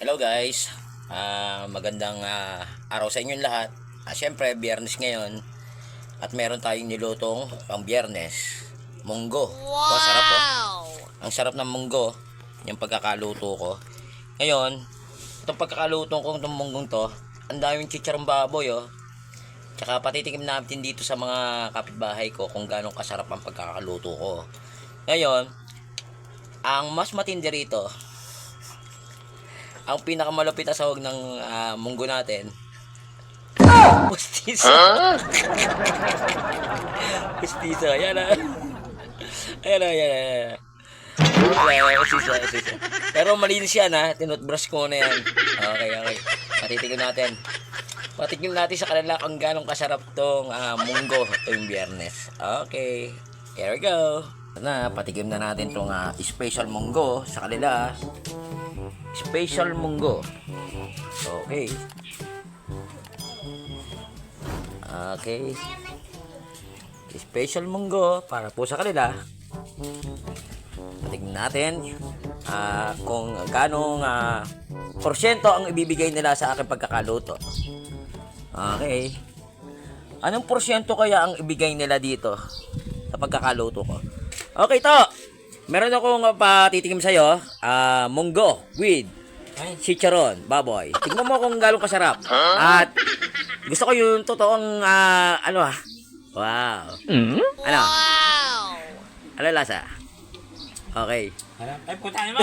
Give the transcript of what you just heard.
Hello guys, Ah, magandang ah, araw sa inyong lahat. Ah, Siyempre, biyernes ngayon at meron tayong nilutong pang biyernes. Munggo. Wow! sarap oh. Ang sarap ng munggo, yung pagkakaluto ko. Ngayon, itong pagkakaluto ko itong munggong to, ang daming chicharong baboy oh. Tsaka patitikim natin dito sa mga kapitbahay ko kung gaano kasarap ang pagkakaluto ko. Ngayon, ang mas matindi rito, ang pinakamalapit na sahog ng ah, munggo natin. Pustiso. Pustiso. Ayan na. Ayan na, ayan na, ayan na. Pustiso, pustiso. Pero malinis yan ha. Tinutbrush ko na yan. Okay, okay. Patitigil natin. Patitigil natin sa kanila kung ganong kasarap tong ah, munggo tuwing biyernes. Okay. Here we go. Na, patikim na natin tong ah, special munggo sa kanila. Special munggo. Okay. Okay. Special munggo para po sa kanila. Tingnan natin ah, kung ganong ah, porsyento ang ibibigay nila sa aking pagkakaluto. Okay. Anong porsyento kaya ang ibigay nila dito sa pagkakaluto ko? Okay to. Meron akong uh, patitigim sa'yo. ah munggo with chicharon, baboy. Tingnan mo kung gano'ng kasarap. At gusto ko yung totoong, ah, ano ah. Wow. Ano? Ano lasa? Okay. Ay, putahin mo!